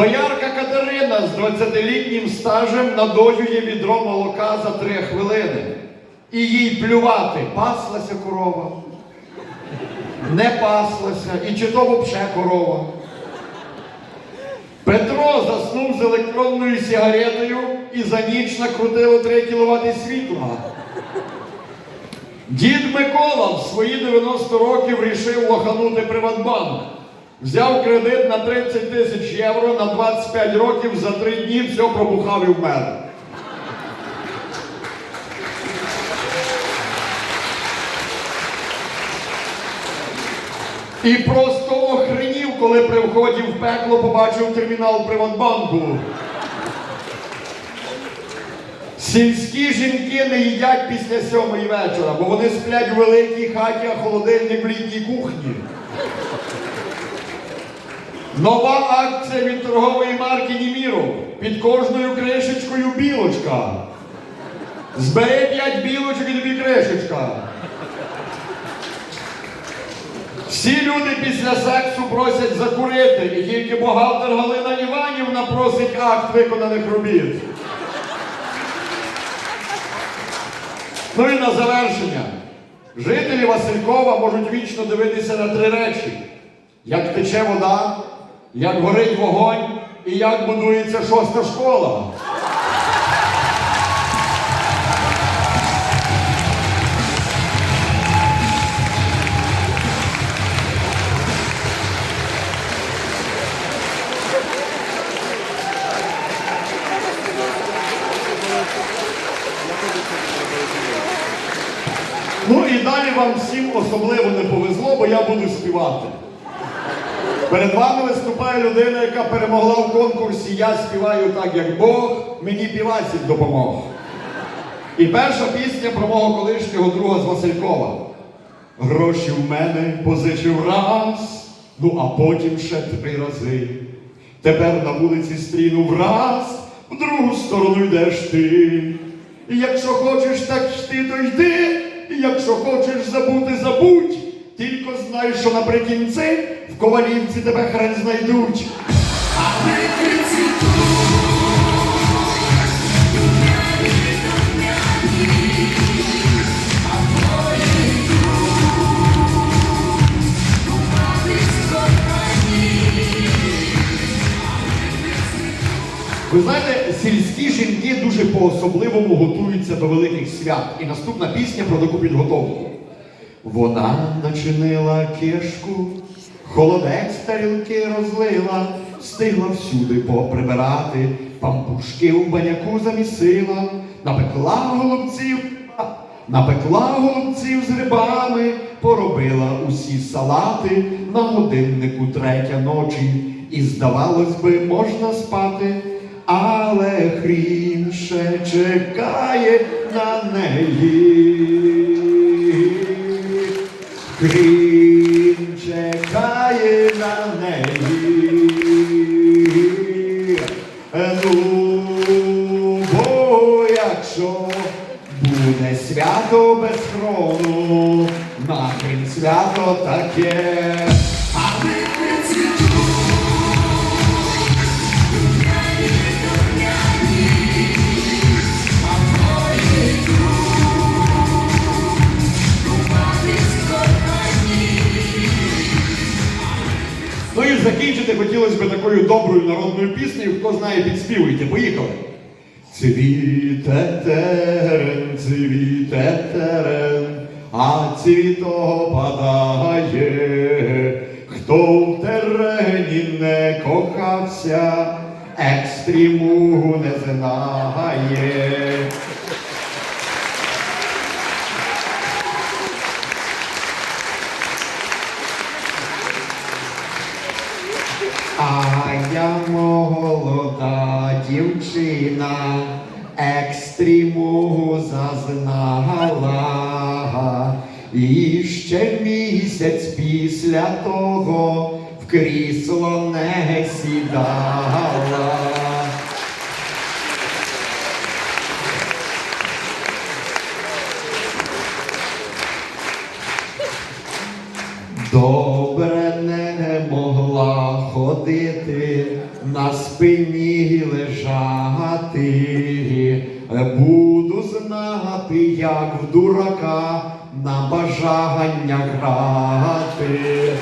Доярка Катерина з 20-літнім стажем надоює відро молока за 3 хвилини. І їй плювати, паслася корова, не паслася, і чи то взагалі корова. Петро заснув з електронною сигаретою і за ніч накрутило 3 кВт світла. Дід Микола в свої 90 років рішив лоханути Приватбанк. Взяв кредит на 30 тисяч євро на 25 років, за 3 дні все пробухав і вмер. І просто охренів, коли при вході в пекло побачив термінал Приватбанку. Сільські жінки не їдять після сьомої вечора, бо вони сплять в великій хаті, а холодильник в літній кухні. Нова акція від торгової марки Німіров. Під кожною кришечкою білочка. Збери п'ять білочок і тобі кришечка. Всі люди після сексу просять закурити, і тільки бухгалтер Галина Іванівна просить акт виконаних робіт. Ну і на завершення. Жителі Василькова можуть вічно дивитися на три речі: як тече вода, як горить вогонь і як будується шоста школа. Ну і далі вам всім особливо не повезло, бо я буду співати. Перед вами виступає людина, яка перемогла в конкурсі Я співаю так, як Бог, мені півасік допомог. І перша пісня про мого колишнього друга з Василькова. Гроші в мене позичив раз, ну а потім ще три рази. Тепер на вулиці стрінув раз, в другу сторону йдеш ти. І якщо хочеш так йти, то йди, і якщо хочеш забути, забудь. Тільки знай, що наприкінці в ковалівці тебе хрен знайдуть. Ви знаєте, сільські жінки дуже по-особливому готуються до великих свят. І наступна пісня про таку підготовку. Вона начинила кишку, холодець тарілки розлила, встигла всюди поприбирати, пампушки в баняку замісила, напекла голубців, напекла голубців з грибами, поробила усі салати на годиннику третя ночі, і здавалось би, можна спати. Але хрін ще чекає на неї. Хрін чекає на неї. Ну, бо якщо буде свято без хрону, нахрін свято таке. Ну і закінчити хотілося б такою доброю народною піснею. Хто знає, підспівуйте. Поїхали. Цвіте терен, цвіте терен, а цвіто падає. Хто в терені не кохався, екстріму не знає. А я молода дівчина, екстріму зазнала. І ще місяць після того в крісло не сідала. Могла ходити, на спині лежати, буду знати, як в дурака на бажання грати.